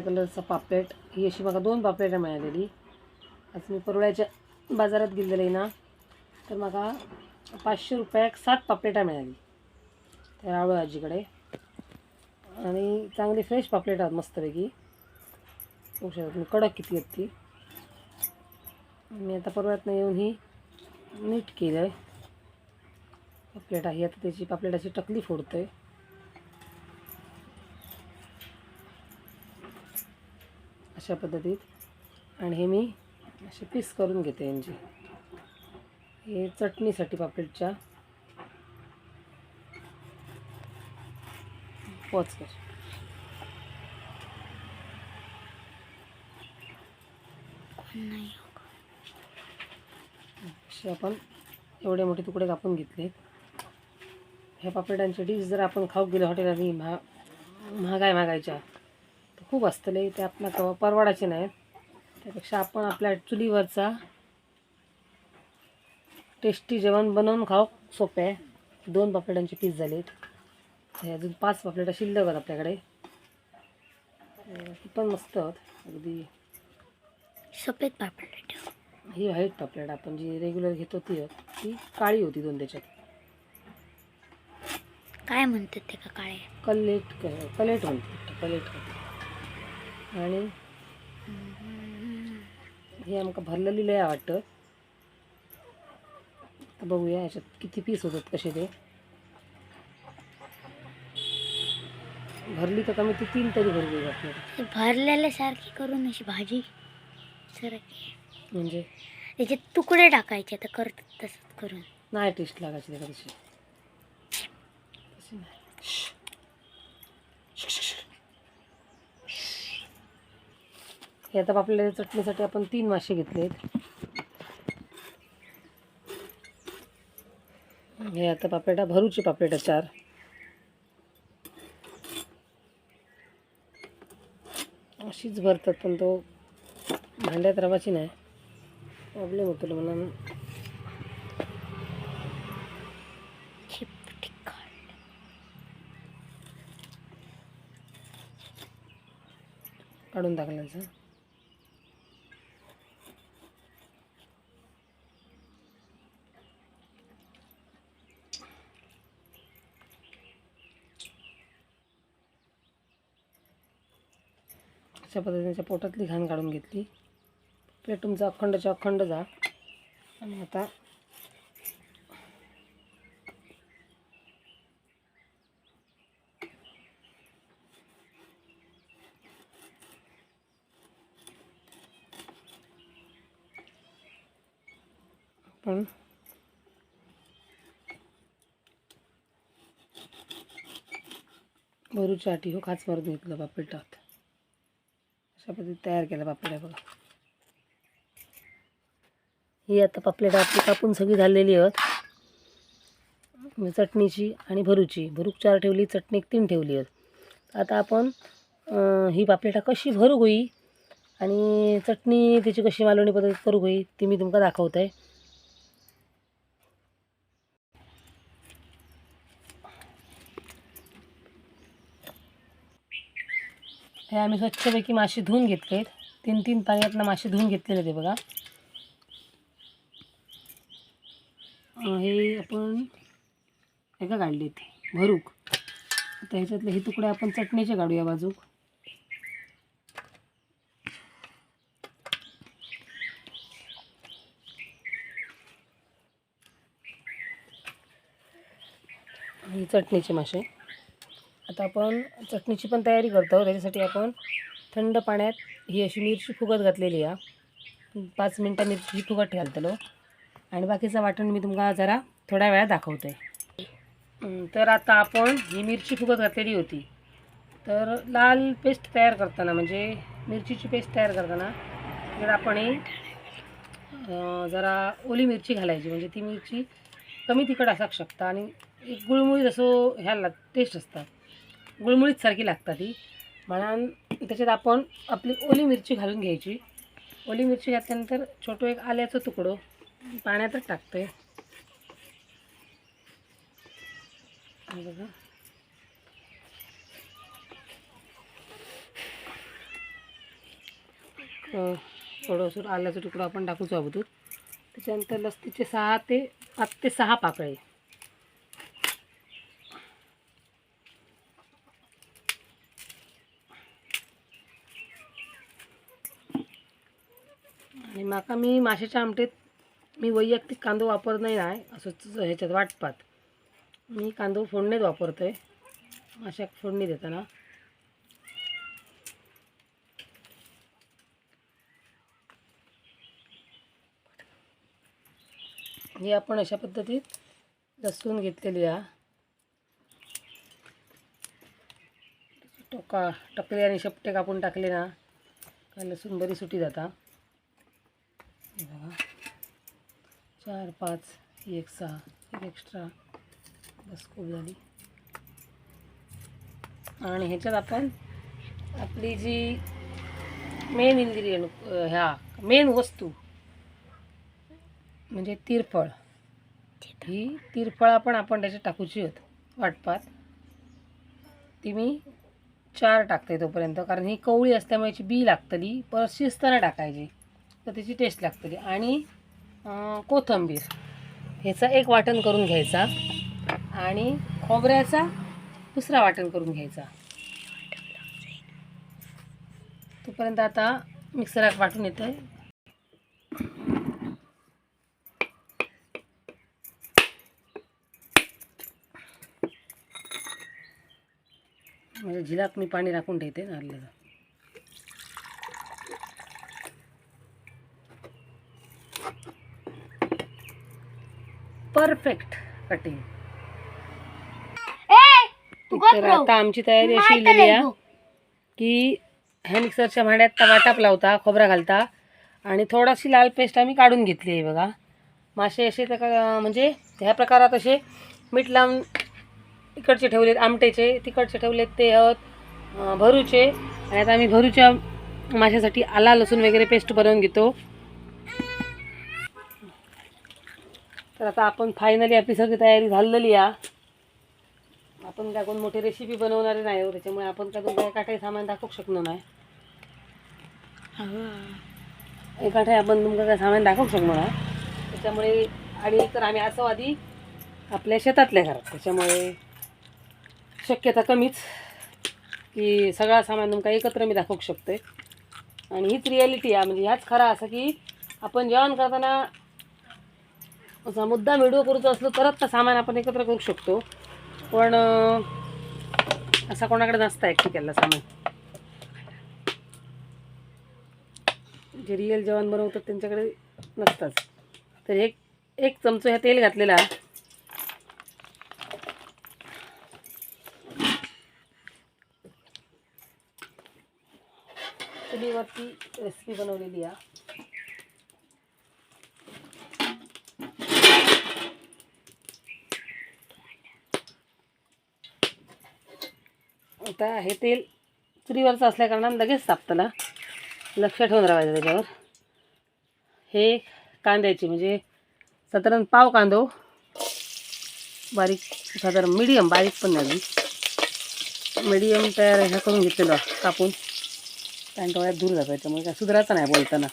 काळ्या कलरचा पापलेट. ही अशी म्हाका दोन पापलेटां मेळलेली. आज मी परवळ्याच्या बाजारात गेलेले ना तर म्हाका पाचशे रुपयाक सात पापलेटां मेळाली. त्या रावळ आजीकडे. आणि चांगली फ्रेश पापलेट आहात मस्तपैकी. बघू शकता तुम्ही कडक किती आहेत ती. मी आता परवातनं येऊन ही नीट केलं आहे पापलेट आहे आता त्याची पापलेटाची टकली फोडतोय. अशा पद्धतीत. आणि हे मी असे पीस करून घेते यांची. हे चटणीसाठी पापलेटच्या. पोच कर. असे आपण एवढे मोठे तुकडे कापून घेतले. ह्या पापलेटांचे डिश जर आपण खाऊ गेलो हॉटेलांनी महा महागाय मागायच्या तर खूप असतले ते आपल्या परवडायचे नाहीत. त्यापेक्षा आपण आपल्या चुलीवरचा टेस्टी जेवण बनवून खाऊ सोपे आहे. दोन पापलेटांचे पीस झालेत. हे अजून पाच पापलेटा शिल्लक आहेत आपल्याकडे. ती पण मस्त अगदी सफेद पापलेट. ही व्हाईट पापलेट आपण जी रेग्युलर घेतो ती. ती काळी होती दोन त्याच्यात. काय म्हणतात ते का काळे? कलेट कलेट म्हणते कलेट. आणि हे आमका भरलेली लय वाटतं बघूया याच्यात किती पीस होतात कसे ते. भरली तर कमी ती तीन तरी भरली भरलेल्या सारखी करून अशी भाजी सारखी म्हणजे? त्याचे तुकडे टाकायचे तर करतात तसंच करून. नाही टेस्ट लागायची त्याला तशी तशी नाही. हे आता आपल्याला चटणीसाठी आपण तीन मासे घेतलेत. हे आता पापलेटा भरूची पापलेटा चार. अशीच भरतात पण तो भांड्यात रवाची नाही. प्रॉब्लेम होतो म्हणून. काढून टाकल्याचं अशा पद्धतीने पोटातली घाण काढून घेतली. प्लेट तुमचा अखंडच्या अखंड जा. आणि आता आपण भरूच्या आटी हो खाच मारून घेतलं पापलेटात अशा पद्धतीत तयार केला पापलेट बघा. ही आता पापलेट आपली कापून सगळी झालेली आहेत. चटणीची आणि भरूची. भरूक चार ठेवली चटणी एक तीन ठेवली आहेत. आता आपण ही पापलेटा कशी भरू होई आणि चटणी त्याची कशी मालवणी पद्धत करू होई ती मी तुमका दाखवत. आहे हे आम्ही स्वच्छपैकी मासे धुवून घेतलेत. तीन तीन पाण्यातनं मासे धुवून घेतलेले ते बघा. हे आपण हे का काढले ते भरूक. आता ह्याच्यातले हे तुकडे आपण चटणीचे काढूया बाजूक. ही चटणीचे मासे. आता आपण चटणीची पण तयारी करतो. त्याच्यासाठी आपण थंड पाण्यात ही अशी मिरची फुगत घातलेली आहे. पाच मिनटं मिरची ही फुगत घालतलो. आणि बाकीचं वाटण मी तुमका जरा थोड्या वेळात दाखवते. तर आता आपण ही मिरची फुगत घातलेली होती. तर लाल पेस्ट तयार करताना म्हणजे मिरचीची पेस्ट तयार करताना तर आपण जरा ओली मिरची घालायची म्हणजे ती मिरची कमी तिखट असाक शकता आणि एक गुळमुळीत असं ह्याला टेस्ट असतात. गुळमुळीतसारखी लागतात ती म्हणून त्याच्यात आपण आपली ओली मिरची घालून घ्यायची. ओली मिरची घातल्यानंतर छोटं एक आल्याचं तुकडं पाण्यातच टाकते बघा. थोडंसं आल्याचा तुकडं आपण टाकूच अगोदर त्याच्यानंतर लस्तीचे सहा ते पाच ते सहा पाकळे. आता मी माशाच्या आमटेत मी वैयक्तिक कांदो वापरत नाही आहे असंच ह्याच्यात वाटपात. मी कांदो फोडणीत वापरतो आहे माशाक फोडणी देताना. हे आपण अशा पद्धतीत लसूण घेतलेली आहे. टोका टकले आणि शेपटे कापून टाकले ना का लसूण बरी सुटी जाता. हे बघा. चार पाच एक सहा. एक एक्स्ट्रा बस खूप झाली. आणि ह्याच्यात आपण आपली जी मेन इन्ग्रेडियंट ह्या मेन वस्तू म्हणजे तिरफळ. ही तिरफळा पण आपण त्याच्यात टाकूची होत वाटपात. ती मी चार टाकते तोपर्यंत कारण ही कवळी असल्यामुळे याची बी लागतली परत शिजताना टाकायची. तर त्याची टेस्ट लागतली आणि कोथंबीर कोथिंबीर. ह्याचा एक वाटण करून घ्यायचा. आणि खोबऱ्याचा दुसरा वाटण करून घ्यायचा. तोपर्यंत आता मिक्सरात वाटून येतं आहे म्हणजे झिलाक मी पाणी राखून ठेवते नारळाचं. Perfect cutting. तर आता आमची तयारी अशी लिहिली आहे की ह्या मिक्सरच्या भांड्यात टमाटाप लावता खोबरा घालता आणि थोडाशी लाल पेस्ट आम्ही काढून घेतली आहे बघा. मासे असे त्या म्हणजे ह्या प्रकारात असे मीठ लावून इकडचे ठेवलेत आमटेचे तिकडचे ठेवलेत ते भरूचे. आणि आता आम्ही भरूच्या माशासाठी आला लसूण वगैरे पेस्ट बनवून घेतो. तर आता आपण फायनली आपली सगळी तयारी झालेली आहे आपण काय कोण मोठी रेसिपी बनवणारे नाही हो त्याच्यामुळे आपण काय काय काही सामान दाखवू शकलो नाही. एका ठिकाणी आपण तुमचं काय सामान दाखवू शकलो नाही. त्याच्यामुळे आणि तर आम्ही असं आधी आपल्या शेतातल्या घरात. त्याच्यामुळे शक्यता कमीच की सगळा सामान तुमका एकत्र मी दाखवू शकते आणि हीच रिॲलिटी आहे. म्हणजे ह्याच खरा असं की आपण जेवण करताना असा मुद्दा व्हिडिओ करूचा असलो तरच तर सामान आपण एकत्र करू शकतो. पण असा कोणाकडे नसता एकटिक्याला सामान? जे रिअल जेवण बनवतात त्यांच्याकडे नसताच. तर एक एक चमचो ह्या तेल घातलेला. चुलीवरती रेसिपी बनवलेली आहे. आता हे तेल चुलीवरचं असल्याकारणानं लगेच तापताला. लक्ष ठेवून राहायचं त्याच्यावर. हे कांद्याचे म्हणजे साधारण पाव कांदो. बारीक साधारण मिडियम बारीक पण नाही मिडियम तयार ह्या करून घेतलेलं कापून. कारण डोळ्यात दूर जातो त्यामुळे काय सुधारायचं नाही बोलताना.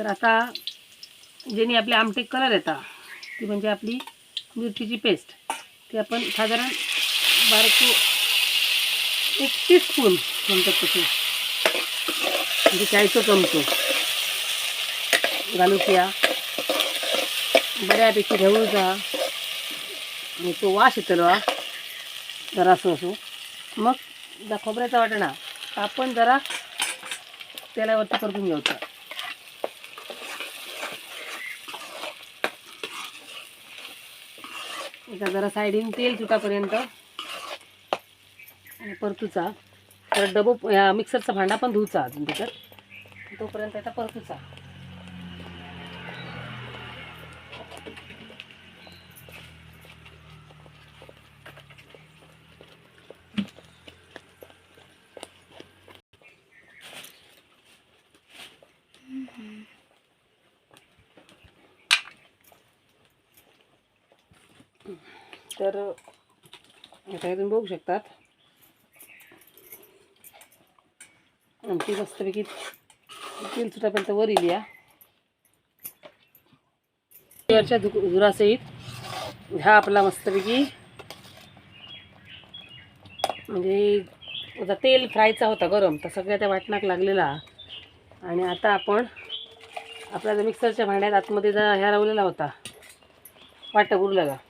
तर आता ज्याने आपले आमटे कलर येतात ती म्हणजे आपली मिरचीची पेस्ट ती आपण साधारण बारको एक टीस्पून म्हणतात तसे. म्हणजे चायचं चमचो. घालूया बऱ्यापैकी ढवळूचा आणि तो वास येतलो जरा असं असो. मग खोबऱ्याचा वाटणा. आपण जरा तेलावरती परतून घ्यायचा एका जरा साईडीन तेल तुटापर्यंत आणि परतूचा. तर डबो या मिक्सरचा भांडा पण धुचा अजून त्याच्यात तोपर्यंत आता परतूचा. तर आता तुम्ही बघू शकतात. आमची मस्तपैकी तेल सुटापर्यंत वर येईल या वरच्या धु धुरासहित हा आपला मस्तपैकी म्हणजे आता तेल फ्रायचा होता गरम तर सगळ्या त्या वाटणाक लागलेला. आणि आता आपण आपल्या मिक्सरच्या भांड्यात आतमध्ये जा ह्या लावलेला होता. वाटप उरलेला. तर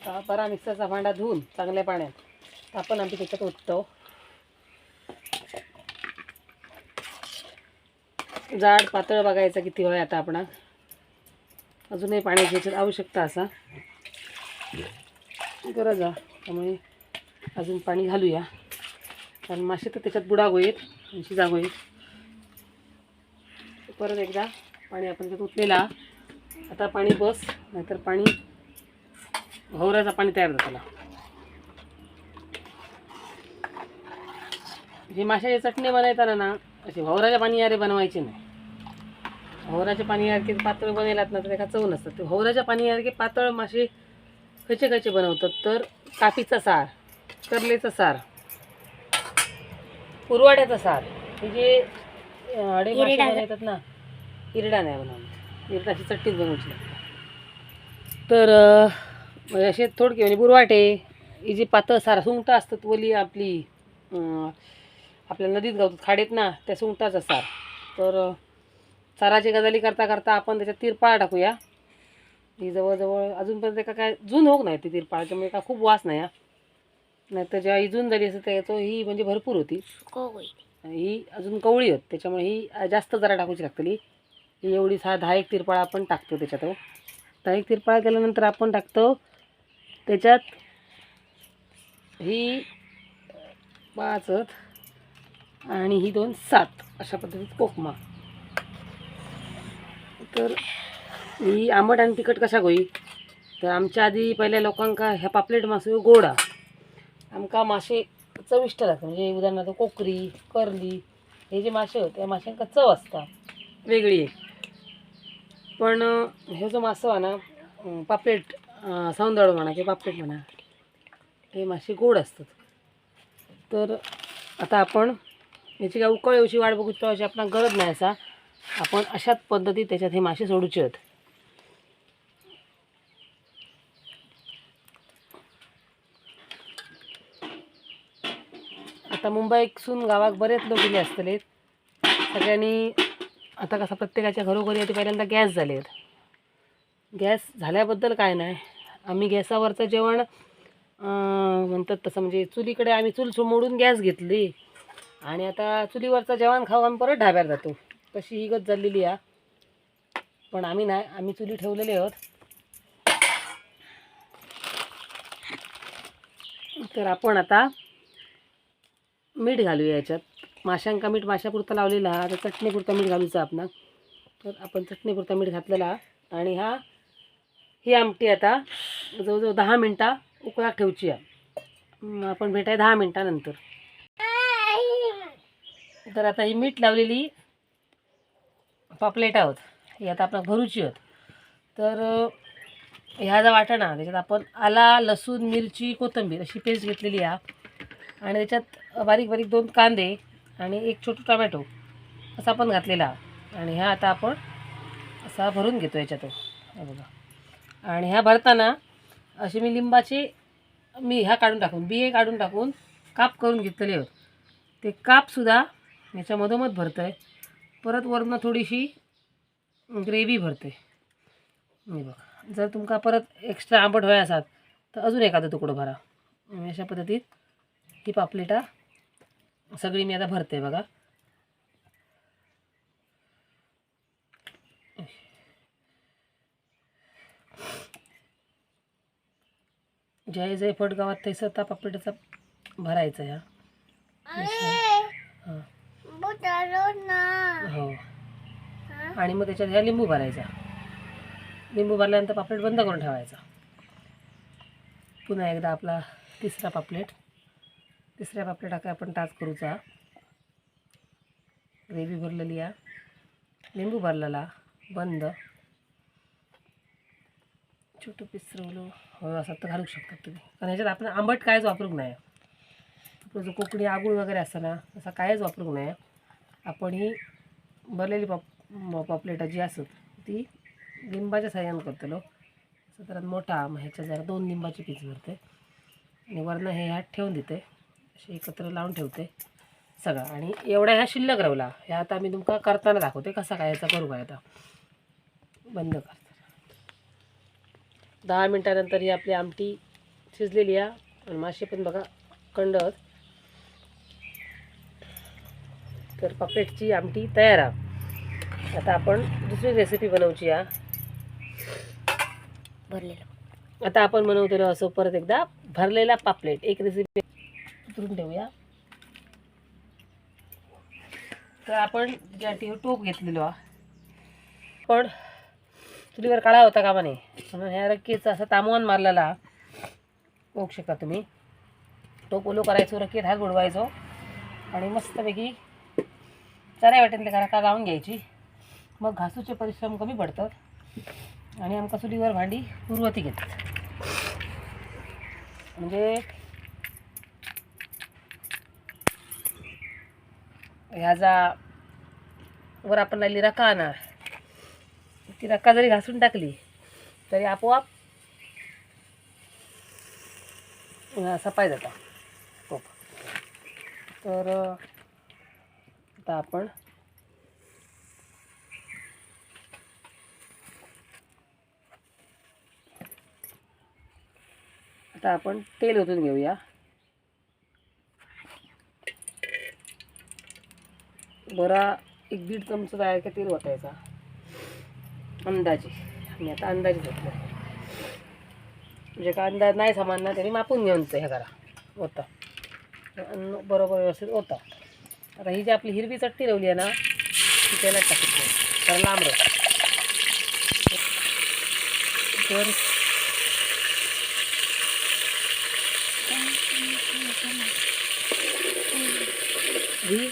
बरा मिक्सरचा भांडा धुवून चांगल्या पाण्यात. आपण आम्ही त्याच्यात ओततो जाड पातळ बघायचा किती होय आता आपण. अजूनही पाण्याची याच्यात आवश्यकता असा. गरज आहे. त्यामुळे अजून पाणी घालूया. कारण मासे तर त्याच्यात बुडाग होईल आणि शिजाग होईल. परत एकदा पाणी आपण त्यात ओतलेला. आता पाणी बस नाहीतर पाणी भवऱ्याचं पाणी तयार त्याला. जी माशाची चटणी बनवताना ना अशी भवराच्या पाणी यारे बनवायची नाही. भवराच्या पाणी यारखे पातळ बनवलात ना तर त्याला चव नसतात. ते भवराच्या पाणी यारखे पातळ मासे खचे खचे बनवतात तर कापीचा सार करलेचं सार पुरवाड्याचं सार. हे जे अडे मासे. बनवतात ना इरडा नाही बनवत. इरडाची चटणीच बनवायची लागते. तर म्हणजे असे थोडके म्हणजे बुरवाटे ही जी पातळ सार सुंगटा असतात वली आपली आपल्या नदीत गावतात खाडीत ना त्या सुंगटाचा सार. तर साराची गजाली करता करता आपण त्याच्यात तिरपाळ टाकूया. ही जवळजवळ अजूनपर्यंत का काय जून होक नाही ती तिरपाळ त्यामुळे का खूप वास नाही हा. नाही तर जेव्हा ही जून झाली असं त्याचं ही म्हणजे भरपूर होती. ही अजून कवळी होत त्याच्यामुळे ही जास्त जरा टाकूची लागतली ही. एवढी सहा दहा एक तिरपाळा आपण टाकतो त्याच्यात दहा एक तिरपाळा केल्यानंतर आपण टाकतो त्याच्यात ही पाच आणि ही दोन सात अशा पद्धतीत कोकमा. तर ही आंबट आणि तिखट कशा गोई? तर आमच्या आधी पहिल्या लोकांका ह्या पापलेट मासे गोडा. आमका मासे चविष्ट लागतात. म्हणजे उदाहरणार्थ कोकरी करली हे जे मासे होते त्या माशांका चव असता. वेगळी आहे. पण हे जो मासो आहे ना पापलेट सौंदळ म्हणा किंवा पापलेट म्हणा हे मासे गोड असतात. तर आता आपण याची काय उकळ येऊची वाट बघू अशी आपण गरज नाही असा. आपण अशाच पद्धतीत त्याच्यात हे मासे सोडूचे आहेत आता मुंबईसून गावाक बरेच लोक गेले असतले. सगळ्यांनी आता कसं प्रत्येकाच्या घरोघरी आता पहिल्यांदा गॅस झाले आहेत गॅस झाल्याबद्दल काय नाही. आम्ही गॅसावरचं जेवण म्हणतात तसं म्हणजे चुलीकडे आम्ही चूल सो- मोडून गॅस घेतली. आणि आता चुलीवरचं जेवण खाऊ आम्ही परत ढाब्यावर जातो. तशी ही गत झालेली आहे. पण आम्ही नाही आम्ही चुली ठेवलेले आहोत. तर आपण आता मीठ घालूया याच्यात. माशांका मीठ माशापुरता लावलेला हा आता चटणीपुरता मीठ घालूचा आपण. तर आपण चटणीपुरता मीठ घातलेला आणि हा ही आमटी आता जवळजवळ दहा मिनटा उकळा ठेवची आहे आपण भेटाय दहा मिनटानंतर. तर आता ही मीठ लावलेली पापलेट आहोत. ही आता आपण भरूची आहोत. तर ह्या जर वाटाणा त्याच्यात आपण आला लसूण मिरची कोथिंबीर अशी पेस्ट घेतलेली आहे. आणि त्याच्यात बारीक बारीक दोन कांदे आणि एक छोटं टोमॅटो असा आपण घातलेला आणि ह्या आता आपण असा भरून घेतो याच्यात बघा. आणि ह्या भरताना असे मी लिंबाचे मी ह्या काढून टाकून बिये काढून टाकून काप करून घेतलेले आहोत. ते कापसुद्धा याच्यामधोमध भरत भरतं आहे परत वरनं थोडीशी ग्रेव्ही भरते मी बघा. जर तुमका परत एक्स्ट्रा आंबट व्हाय असात तर अजून एखादं तुकडं भरा. अशा पद्धतीत ही पापलेटा सगळी मी आता भरते बघा. जय जय फट गावात तैसं त्या पापलेटाचा भरायचा ह्या हां. हो. आणि मग त्याच्यात ह्या लिंबू भरायचा. लिंबू भरल्यानंतर पापलेट बंद करून ठेवायचा. पुन्हा एकदा आपला तिसरा पापलेट. तिसऱ्या पापलेटा काय आपण टाच करूचा ग्रेव्ही भरलेली आहे. लिंबू भरलेला. बंद. छोटं पिसरवलं हवं हो, असं तर घालू शकतात तुम्ही. कारण ह्याच्यात आपण आंबट कायच वापरूक नाही आपलं जो कोकणी आगुळ वगैरे असतं ना असा कायच वापरूक नाही आपण ही भरलेली पॉप म- पॉपलेटा जी असत ती लिंबाच्या साह्यानं करतलो साधारण मोठा मग ह्याच्या जरा दोन लिंबाची पीस भरते. आणि वरनं हे ह्यात ठेवून देते. असे एकत्र लावून ठेवते सगळं. आणि एवढ्या ह्या शिल्लक रवला ह्या आता मी तुमका करताना दाखवते कसा काय याचा करू काय आता. बंद करतो. दहा मिनटानंतर ही आपली आमटी शिजलेली आहे. आणि मासे पण बघा कंड आहेत. तर पपेटची आमटी तयार आहे. आता आपण दुसरी रेसिपी बनवची आहे भरलेलं. आता आपण बनवलेलो असो परत एकदा भरलेला पापलेट. एक रेसिपी उतरून ठेवूया. तर आपण ज्या ठेव टोप घेतलेलो हा पण चुलीवर काळा होता कामा नाही म्हणून ह्या रक्कीच असा तामवान मारलेला. हा. बघू शकता तुम्ही. टोप ओलो करायचो रक्कीत हात बुडवायचो. आणि मस्तपैकी चऱ्या वाटेल ते का लावून घ्यायची. मग घासूचे परिश्रम कमी पडतात आणि आमका चुलीवर भांडी उर्वती घेतात. म्हणजे ह्याचा वर आपण राहिली रका आणणार. ती रक्का जरी घासून टाकली तरी आपोआप सफाई जाता. कोप तर आता आपण आता आपण तेल ओतून घेऊया. बरा एक दीड चमचा तयार का तेल ओतायचा. अंदाजे. मी आता अंदाजे घेतलं म्हणजे का अंदाज नाही समान ना तरी मापून घेऊन हे करा. होता. अन्न बरोबर व्यवस्थित होता. आता ही जी आपली हिरवी चटणी लावली आहे ना ती त्याला टाकते तर लांब राहू. तर ही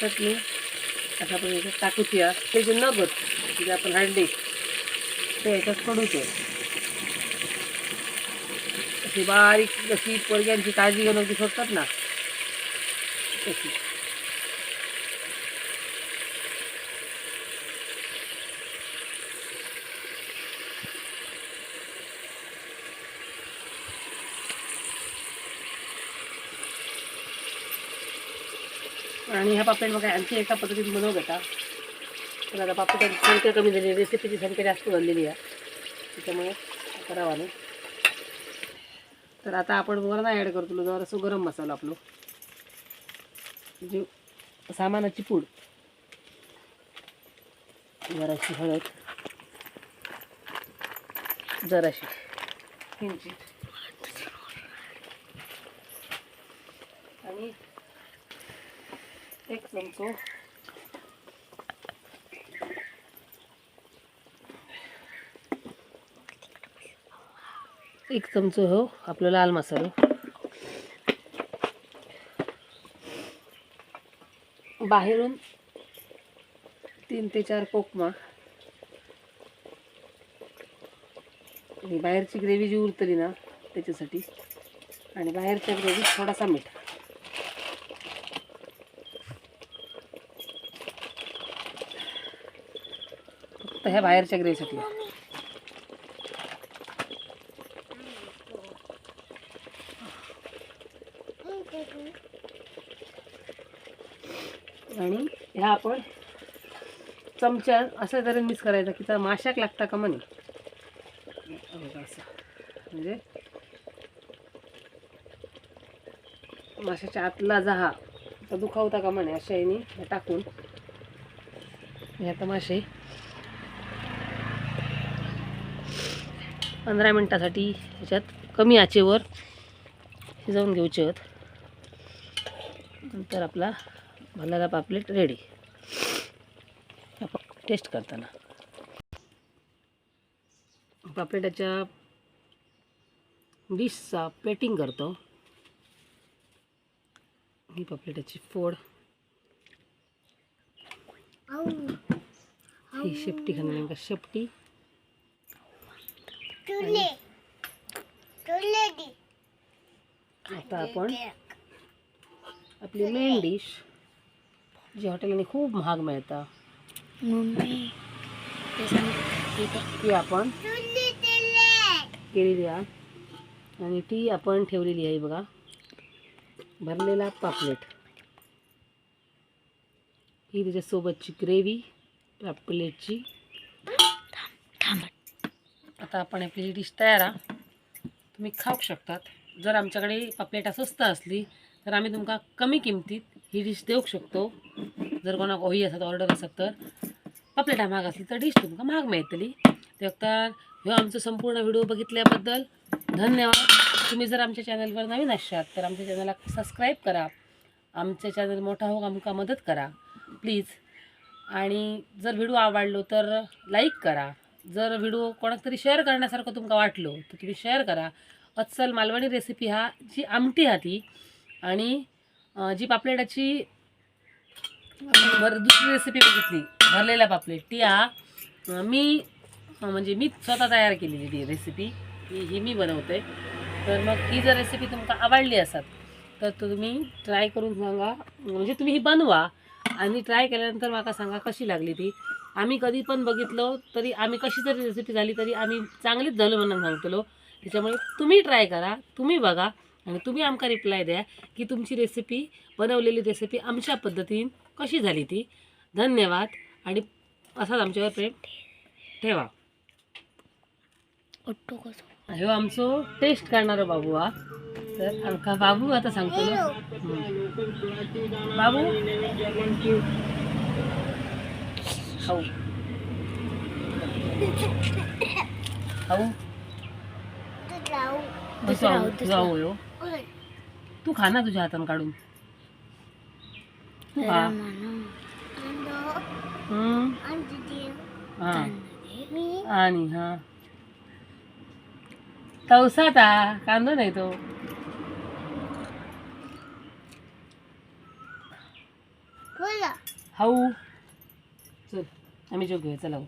चटणी आता आपण याच्यात टाकूची आहे. ते जे नगत म्हणजे आपण हळदी ते याच्यात पडूचे अशी बारीक जशी पोरग्यांची काळजी घेऊन ती सोडतात ना. तशी. आणि ह्या पापड मग आणखी एका पद्धतीत बनवू घेता पण आता पापडाची संख्या कमी झाली रेसिपीची संख्या जास्त झालेली आहे. त्याच्यामुळे करावा नाही तर आता आपण वरणा नाही ॲड करतो जरासं गरम मसाला आपलो. जे सामानाची पूड. जराशी हळद. जराशी. आणि एक चमचो एक चमचो हो आपलं लाल मसालो. बाहेरून तीन ते चार कोकमा. आणि बाहेरची ग्रेव्ही जी उरतली ना त्याच्यासाठी. आणि बाहेरच्या ग्रेव्हीत थोडासा मीठ. फक्त ह्या बाहेरच्या ग्रेव्हीसाठी. हा आपण चमच्या असं तरी मिक्स करायचं की तर माशाक लागता का म्हणे. असं म्हणजे माशाच्या आतला जहा तर दुखावता का म्हणे अशा याने टाकून. आता मासे. पंधरा मिनटासाठी ह्याच्यात कमी आचेवर शिजवून घेऊचे नंतर आपला भरलेला पापलेट रेडी टेस्ट करताना पापलेटाच्या डिशचा प्लेटिंग करतो. ही पापलेटाची फोड. ही शेपटी खाणार नेमका शेपटी. आता आपण आपली मेन डिश जी हॉटेलने खूप महाग मिळतं. मम्मी. ते आपण केलेली आहे. आणि ती आपण ठेवलेली आहे बघा. भरलेला पापलेट. ही त्याच्यासोबतची ग्रेव्ही पापलेटची. थांबा. आता आपण आपली डिश तयार आहे तुम्ही खाऊ शकतात. जर आमच्याकडे पापलेटा स्वस्त असली तर आम्ही तुमका कमी किमतीत ही डिश देऊ शकतो. जर कोणाक होई असत ऑर्डर असत तर. पापलेटा महाग असली तर डिश तुमका महाग मिळतली ते तर ह्यो आमचो संपूर्ण व्हिडिओ बघितल्याबद्दल धन्यवाद. तुम्ही जर आमच्या चॅनलवर नवीन असाल तर आमच्या चॅनलला सबस्क्राईब करा. आमच्या चॅनल मोठा हो आमका मदत करा. प्लीज आणि जर व्हिडिओ आवडलो तर लाईक करा. जर व्हिडिओ कोणाक तरी शेअर करण्यासारखं तुमका वाटलो तर तुम्ही शेअर करा. अस्सल मालवणी रेसिपी हा जी आमटी हा ती. आणि जी पापलेटाची अं, दुसरी रेसिपी बघितली. भरलेला पापलेट. ती हा मी म्हणजे मी स्वतः तयार केलेली ती रेसिपी ही ही मी बनवते. तर मग ही जर रेसिपी तुमका आवडली असत तर तुम्ही ट्राय करून सांगा. म्हणजे तुम्ही ही बनवा आणि ट्राय केल्यानंतर मला सांगा कशी लागली ती. आम्ही कधी पण बघितलं तरी आम्ही कशी जरी रेसिपी झाली तरी आम्ही चांगलीच झालो म्हणून सांगतलो. त्याच्यामुळे तुम्ही ट्राय करा तुम्ही बघा आणि तुम्ही आमका रिप्लाय द्या की तुमची रेसिपी बनवलेली रेसिपी आमच्या पद्धतीने कशी झाली ती. धन्यवाद. आणि असाच आमच्यावर प्रेम ठेवा. ह्यो आमचो टेस्ट करणारो बाबू हा. तर आमका बाबू आता सांगतो ना. बाबू? खाऊ खाऊ हो. जाऊ ह्यो तू खा ना तुझ्या हातानं काढून. तू खा रामानं हम्म. हा कांदे आणि हा. तवसाता कांदा नाही तो. हाऊ. चल आम्ही जेव घेऊया चला